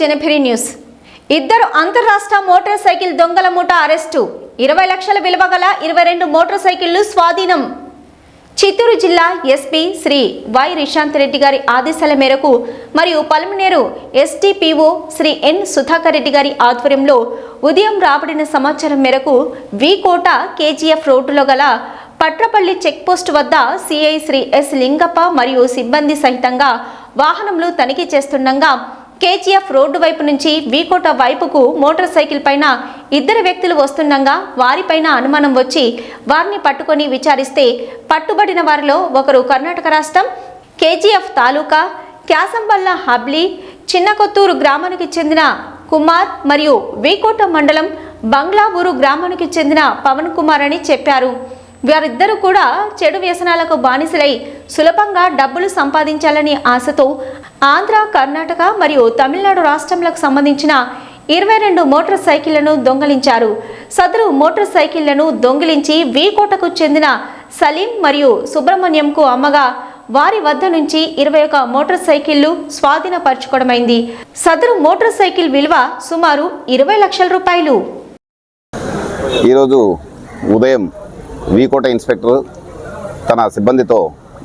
జనభరి news. ఇద్దరు అంతర్రాష్ట్ర motor cycle దొంగల మూట అరెస్టు. ఇరవై లక్షల విలువ గల ఇరవై రెండు మోటార్ సైకిళ్ళు స్వాధీనం. చిత్తూరు జిల్లా ఎస్పీ శ్రీ వై రిశాంత్ రెడ్డి గారి ఆదేశాల మేరకు మరియు పలమనేరు ఎస్టీపీఓ శ్రీ ఎన్ సుధాకర్ రెడ్డి గారి ఆధ్వర్యంలో ఉదయం రాబడిన సమాచారం మేరకు వి కోట కేజీఎఫ్ రోడ్డులో గల పట్రపల్లి చెక్పోస్ట్ వద్ద సిఐ శ్రీ ఎస్ లింగప్ప మరియు సిబ్బంది సహితంగా వాహనంలో తనిఖీ చేస్తుండగా కేజీఎఫ్ రోడ్డు వైపు నుంచి వీకోట వైపుకు మోటార్ సైకిల్ పైన ఇద్దరు వ్యక్తులు వస్తుండగా వారిపైన అనుమానం వచ్చి వారిని పట్టుకొని విచారిస్తే పట్టుబడిన వారిలో ఒకరు కర్ణాటక రాష్ట్రం కేజీఎఫ్ తాలూకా క్యాసంబల్ల హబ్లీ చిన్నకొత్తూరు గ్రామానికి చెందిన కుమార్ మరియు వీకోట మండలం బంగ్లావూరు గ్రామానికి చెందిన పవన్ కుమార్ అని చెప్పారు. వారిద్దరూ కూడా చెడు వ్యసనాలకు బానిసలై సులభంగా డబ్బులు సంపాదించాలని ఆశతో ఆంధ్ర కర్ణాటక మరియు తమిళనాడు రాష్ట్రములకు సంబంధించిన ఇరవై రెండు మోటార్ సైకిళ్ళను దొంగలించారు. సదరు మోటార్ సైకిళ్ళను దొంగిలించి వీకోటకు చెందిన సలీం మరియు సుబ్రహ్మణ్యంకు అమ్మగా వారి వద్ద నుంచి ఇరవై ఒక మోటార్ సైకిళ్ళు స్వాధీనపరచుకోవడమైంది. సదరు మోటార్ సైకిల్ విలువ సుమారు ఇరవై లక్షల రూపాయలు. ఈరోజు ఉదయం వీకోట ఇన్స్పెక్టర్ తన సిబ్బందితో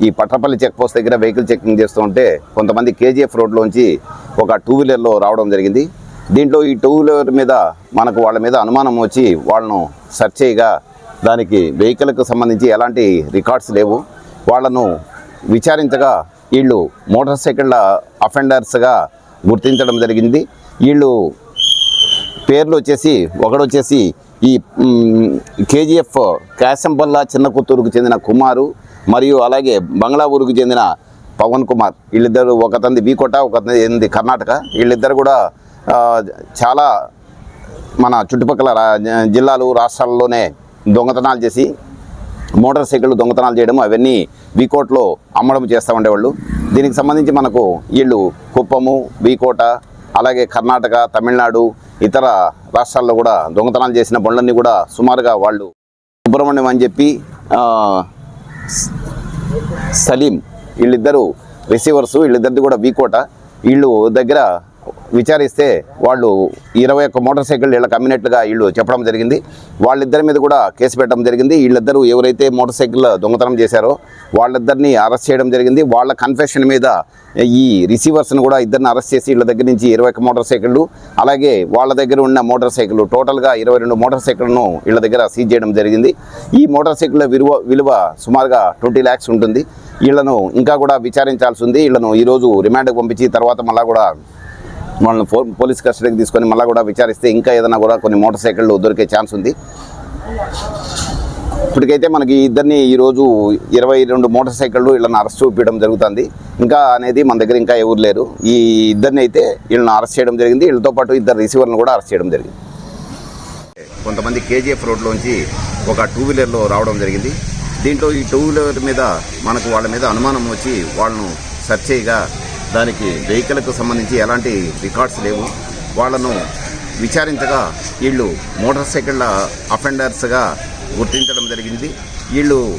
ఈ పట్రపల్లి చెక్ పోస్ట్ దగ్గర వెహికల్ చెకింగ్ చేస్తూ ఉంటే కొంతమంది కేజీఎఫ్ రోడ్లోంచి ఒక టూ వీలర్లో రావడం జరిగింది. దీంట్లో ఈ టూ వీలర్ మీద మనకు వాళ్ళ మీద అనుమానం వచ్చి వాళ్ళను సెర్చ్ చేయగా దానికి వెహికల్కు సంబంధించి ఎలాంటి రికార్డ్స్ లేవు. వాళ్ళను విచారించగా వీళ్ళు మోటార్ సైకిళ్ళ అఫెండర్స్గా గుర్తించడం జరిగింది. వీళ్ళు పేర్లు వచ్చేసి ఒకడు వచ్చేసి ఈ కేజీఎఫ్ క్యాసంబల్లా చిన్న కుత్తూరుకు చెందిన కుమారు మరియు అలాగే బంగ్లావూరుకు చెందిన పవన్ కుమార్. వీళ్ళిద్దరు ఒకతంది బీకోట ఒకతంది కర్ణాటక. వీళ్ళిద్దరు కూడా చాలా మన చుట్టుపక్కల జిల్లాలు రాష్ట్రాల్లోనే దొంగతనాలు చేసి మోటార్ సైకిళ్ళు దొంగతనాలు చేయడం అవన్నీ వీకోట్లో అమ్మడం చేస్తూ ఉండేవాళ్ళు. దీనికి సంబంధించి మనకు వీళ్ళు కుప్పము వీకోట అలాగే కర్ణాటక తమిళనాడు ఇతర రాష్ట్రాల్లో కూడా దొంగతనాలు చేసిన బండ్లన్నీ కూడా సుమారుగా వాళ్ళు సుబ్రహ్మణ్యం అని చెప్పి సలీం వీళ్ళిద్దరు రిసీవర్స్ వీళ్ళిద్దరిది కూడా వీకోట వీళ్ళు దగ్గర విచారిస్తే వాళ్ళు ఇరవై ఒక్క మోటార్ సైకిల్ వీళ్ళకి అమ్మినట్లుగా వీళ్ళు చెప్పడం జరిగింది. వాళ్ళిద్దరి మీద కూడా కేసు పెట్టడం జరిగింది. వీళ్ళిద్దరూ ఎవరైతే మోటార్ సైకిల్ దొంగతనం చేశారో వాళ్ళిద్దరిని అరెస్ట్ చేయడం జరిగింది. వాళ్ళ కన్ఫెషన్ మీద ఈ రిసీవర్స్ని కూడా ఇద్దరిని అరెస్ట్ చేసి వీళ్ళ దగ్గర నుంచి ఇరవై ఒక్క మోటార్ సైకిళ్ళు అలాగే వాళ్ళ దగ్గర ఉన్న మోటార్ సైకిల్ టోటల్గా ఇరవై రెండు మోటార్ సైకిళ్ళను వీళ్ళ దగ్గర సీజ్ చేయడం జరిగింది. ఈ మోటార్ సైకిల్ విలువ విలువ సుమారుగా ట్వంటీ ల్యాక్స్ ఉంటుంది. వీళ్ళను ఇంకా కూడా విచారించాల్సి ఉంది. వీళ్ళను ఈరోజు రిమాండ్కి పంపించి తర్వాత మళ్ళా కూడా వాళ్ళని పో పోలీస్ కస్టడీకి తీసుకొని మళ్ళీ కూడా విచారిస్తే ఇంకా ఏదైనా కూడా కొన్ని మోటార్ సైకిళ్ళు దొరికే ఛాన్స్ ఉంది. ఇప్పటికైతే మనకి ఇద్దరిని ఈరోజు ఇరవై రెండు మోటార్ సైకిళ్ళు వీళ్ళని అరెస్ట్ చూపించడం జరుగుతుంది. ఇంకా అనేది మన దగ్గర ఇంకా ఎవరు లేరు. ఈ ఇద్దరిని అయితే వీళ్ళని అరెస్ట్ చేయడం జరిగింది. వీళ్ళతో పాటు ఇద్దరు రిసీవర్లను కూడా అరెస్ట్ చేయడం జరిగింది. కొంతమంది కేజీఎఫ్ రోడ్లోంచి ఒక టూ వీలర్లో రావడం జరిగింది. దీంట్లో ఈ టూ వీలర్ మీద మనకు వాళ్ళ మీద అనుమానం వచ్చి వాళ్ళను సెర్చ్ చేయగా దానికి వెహికల్కు సంబంధించి ఎలాంటి రికార్డ్స్ లేవు. వాళ్ళను విచారించగా వీళ్ళు మోటార్ సైకిళ్ళ అఫెండర్స్గా గుర్తించడం జరిగింది. వీళ్ళు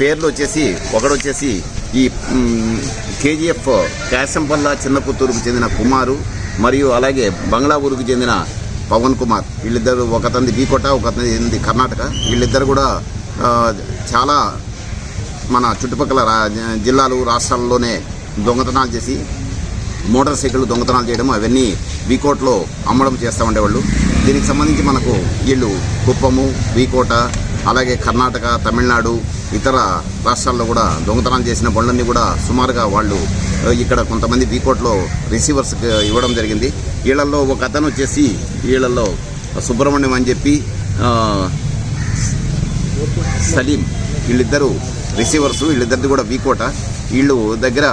పేర్లు వచ్చేసి ఒకడు వచ్చేసి ఈ కేజీఎఫ్ కాశంపల్ల చిన్న పుత్తూరుకు చెందిన కుమారు మరియు అలాగే బంగ్లా ఊరుకు చెందిన పవన్ కుమార్. వీళ్ళిద్దరు ఒకతంది బీకోట ఒకతంది కర్ణాటక. వీళ్ళిద్దరు కూడా చాలా మన చుట్టుపక్కల రా- జిల్లాలు రాష్ట్రాల్లోనే దొంగతనాలు చేసి మోటార్ సైకిల్ దొంగతనాలు చేయడం అవన్నీ వీకోట్లో అమ్మడం చేస్తూ ఉండేవాళ్ళు. దీనికి సంబంధించి మనకు వీళ్ళు కుప్పము వీకోట అలాగే కర్ణాటక తమిళనాడు ఇతర రాష్ట్రాల్లో కూడా దొంగతనాలు చేసిన బండ్లన్నీ కూడా సుమారుగా వాళ్ళు ఇక్కడ కొంతమంది వీకోట్లో రిసీవర్స్ ఇవ్వడం జరిగింది. వీళ్ళల్లో ఒక అతను వచ్చేసి వీళ్ళల్లో సుబ్రహ్మణ్యం అని చెప్పి సలీం వీళ్ళిద్దరూ రిసీవర్స్ వీళ్ళిద్దరిది కూడా వీకోట వీళ్ళు దగ్గర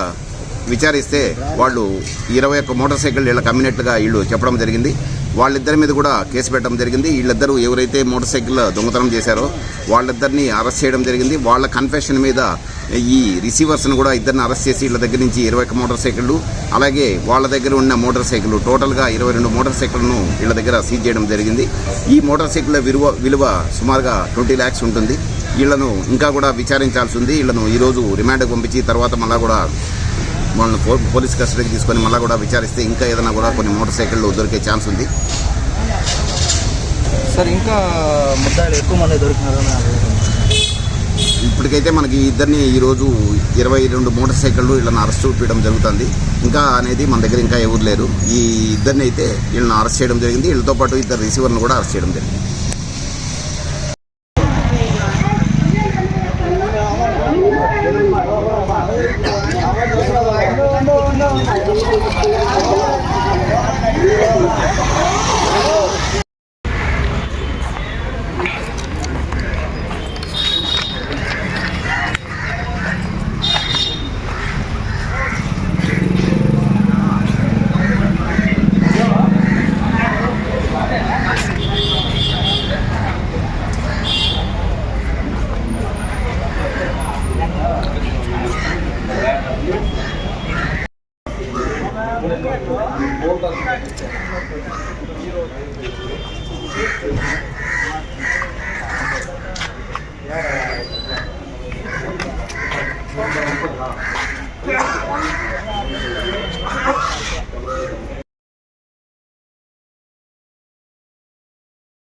విచారిస్తే వాళ్ళు ఇరవై ఒక్క మోటార్ సైకిల్ వీళ్ళకి అమ్మినట్లుగా వీళ్ళు చెప్పడం జరిగింది. వాళ్ళిద్దరి మీద కూడా కేసు పెట్టడం జరిగింది. వీళ్ళిద్దరూ ఎవరైతే మోటార్ సైకిల్ దొంగతనం చేశారో వాళ్ళిద్దరిని అరెస్ట్ చేయడం జరిగింది. వాళ్ళ కన్ఫెషన్ మీద ఈ రిసీవర్స్ని కూడా ఇద్దరిని అరెస్ట్ చేసి వీళ్ళ దగ్గర నుంచి ఇరవై ఒక్క మోటార్ సైకిళ్ళు అలాగే వాళ్ళ దగ్గర ఉన్న మోటార్ సైకిల్ టోటల్గా ఇరవై రెండు మోటార్ సైకిళ్ళను వీళ్ళ దగ్గర సీజ్ చేయడం జరిగింది. ఈ మోటార్ సైకిల్ విలువ విలువ సుమారుగా ట్వంటీ ల్యాక్స్ ఉంటుంది. వీళ్ళను ఇంకా కూడా విచారించాల్సి ఉంది. వీళ్ళను ఈరోజు రిమాండ్కి పంపించి తర్వాత మళ్ళా కూడా వాళ్ళని పో- పోలీస్ కస్టడీకి తీసుకొని మళ్ళీ కూడా విచారిస్తే ఇంకా ఏదైనా కూడా కొన్ని మోటార్ సైకిళ్ళు దొరికే ఛాన్స్ ఉంది. సార్ ఇంకా ముద్దాయిలు ఎక్కువ మంది దొరికినారని నాకు ఇప్పటికైతే మనకి ఇద్దరిని ఈరోజు ఇరవై రెండు మోటార్ సైకిళ్ళు వీళ్ళని అరెస్ట్ చేయడం జరుగుతుంది. ఇంకా అనేది మన దగ్గర ఇంకా ఎవరు లేరు. ఈ ఇద్దరిని అయితే వీళ్ళని అరెస్ట్ చేయడం జరిగింది. వీళ్ళతో పాటు ఇద్దరు రిసీవర్ని కూడా అరెస్ట్ చేయడం జరిగింది. Yeah.